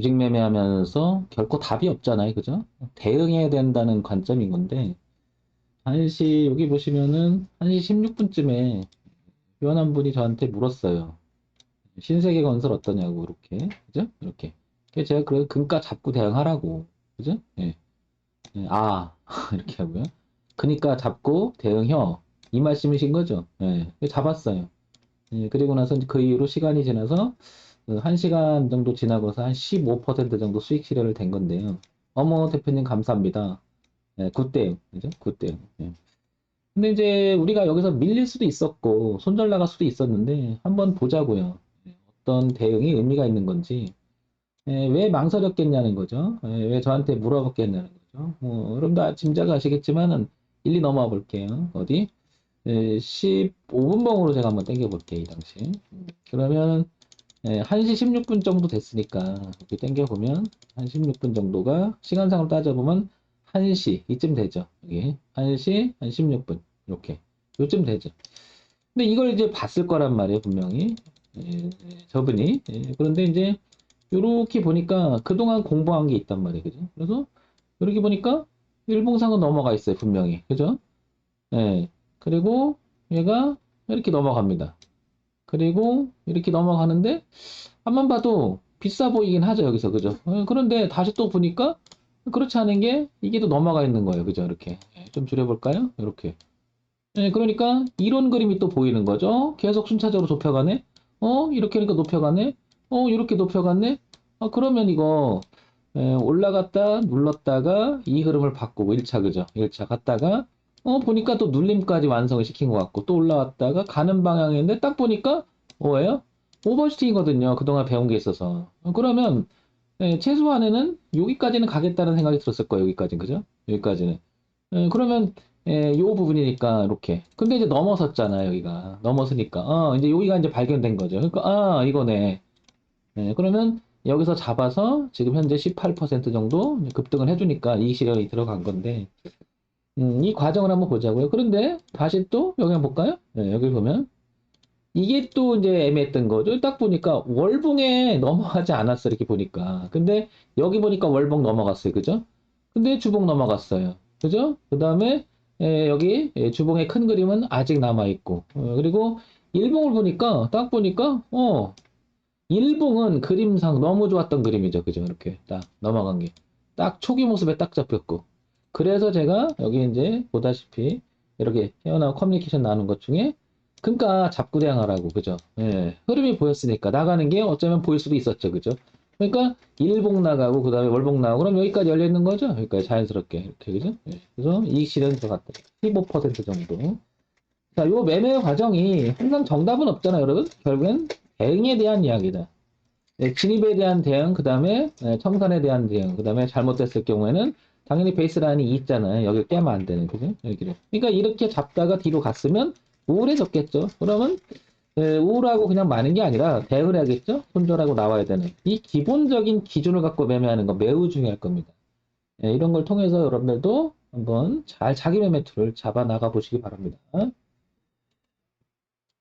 주식 매매하면서 결코 답이 없잖아요. 그죠? 대응해야 된다는 관점인 건데, 1시, 여기 보시면은 1시 16분쯤에 회원 한 분이 저한테 물었어요. 신세계 건설 어떠냐고, 이렇게. 그죠? 이렇게. 제가 그 금가 잡고 대응하라고. 그죠? 예. 예, 아, 이렇게 하고요. 그니까 잡고 대응혀. 이 말씀이신 거죠? 예. 잡았어요. 예, 그리고 나서 그 이후로 시간이 지나서 그 1시간 정도 지나고서 한 15% 정도 수익 실현을 된 건데요. 어머, 대표님 감사합니다. 예, 굿대요. 그죠? 굿대요. 예. 근데 이제 우리가 여기서 밀릴 수도 있었고, 손절 나갈 수도 있었는데, 한번 보자고요. 예, 어떤 대응이 의미가 있는 건지, 예, 왜 망설였겠냐는 거죠. 예, 왜 저한테 물어봤겠냐는 거죠. 뭐, 여러분도 짐작 아시겠지만은, 일리 넘어와 볼게요. 어디? 예, 15분봉으로 제가 한번 당겨 볼게요, 이 당시. 그러면, 예, 1시 16분 정도 됐으니까, 이렇게 당겨 보면, 1시 16분 정도가, 시간상으로 따져보면, 1시, 이쯤 되죠. 여기. 1시, 한 16분. 이렇게. 요쯤 되죠. 근데 이걸 이제 봤을 거란 말이에요, 분명히. 예, 예, 저분이. 예, 그런데 이제, 요렇게 보니까 그동안 공부한 게 있단 말이에요. 그죠? 그래서, 이렇게 보니까, 일봉상은 넘어가 있어요, 분명히. 그죠? 예. 그리고, 얘가 이렇게 넘어갑니다. 그리고, 이렇게 넘어가는데, 한번 봐도 비싸 보이긴 하죠, 여기서. 그죠? 예, 그런데 다시 또 보니까, 그렇지 않은 게 이게 또 넘어가 있는 거예요. 그죠? 이렇게. 예, 좀 줄여볼까요? 이렇게. 예, 그러니까 이런 그림이 또 보이는 거죠. 계속 순차적으로 좁혀가네. 어, 이렇게 하니까 높여가네. 어, 이렇게 높여갔네. 아, 그러면 이거 예, 올라갔다 눌렀다가 이 흐름을 바꾸고 1차 그죠? 1차 갔다가 어, 보니까 또 눌림까지 완성을 시킨 것 같고 또 올라왔다가 가는 방향인데 딱 보니까 뭐예요? 오버슈팅이거든요. 그동안 배운 게 있어서. 어, 그러면 예, 최소한에는 여기까지는 가겠다는 생각이 들었을 거예요. 여기까지는 그죠? 여기까지는. 예, 그러면 예, 요 부분이니까 이렇게. 근데 이제 넘어섰잖아요. 여기가 넘어서니까. 어, 이제 여기가 이제 발견된 거죠. 그러니까 아 이거네. 예, 그러면 여기서 잡아서 지금 현재 18% 정도 급등을 해주니까 이익 실현이 들어간 건데 음, 이 과정을 한번 보자고요. 그런데 다시 또 여기 한번 볼까요? 예, 여기 보면 이게 또 이제 애매했던 거죠. 딱 보니까 월봉에 넘어가지 않았어 이렇게 보니까. 근데 여기 보니까 월봉 넘어갔어요. 그죠? 근데 주봉 넘어갔어요. 그죠? 그 다음에 여기 예, 주봉의 큰 그림은 아직 남아 있고 어, 그리고 일봉을 보니까 딱 보니까 어 일봉은 그림상 너무 좋았던 그림이죠. 그죠? 이렇게 딱 넘어간 게 딱 초기 모습에 딱 잡혔고 그래서 제가 여기 이제 보다시피 이렇게 헤어나온 커뮤니케이션 나눈 것 중에 그러니까 잡고 대항하라고 그죠? 예, 흐름이 보였으니까 나가는 게 어쩌면 보일 수도 있었죠, 그죠? 그러니까 일봉 나가고 그 다음에 월봉 나가고 그럼 여기까지 열려 있는 거죠? 여기까지 자연스럽게 이렇게 그죠? 예, 그래서 이익 실현 들어갔다. 15% 정도. 자, 요 매매 과정이 항상 정답은 없잖아요, 여러분. 결국엔 대응에 대한 이야기다. 예, 진입에 대한 대응, 그 다음에 청산에 대한 대응, 그 다음에 잘못됐을 경우에는 당연히 베이스라인이 있잖아요. 여기 깨면 안 되는, 그죠? 여기를. 그러니까 이렇게 잡다가 뒤로 갔으면 우울해졌겠죠. 그러면 에, 우울하고 그냥 마는 게 아니라 대응을 해야겠죠. 손절하고 나와야 되는 이 기본적인 기준을 갖고 매매하는 거 매우 중요할 겁니다. 에, 이런 걸 통해서 여러분들도 한번 잘 자기 매매 툴을 잡아 나가 보시기 바랍니다.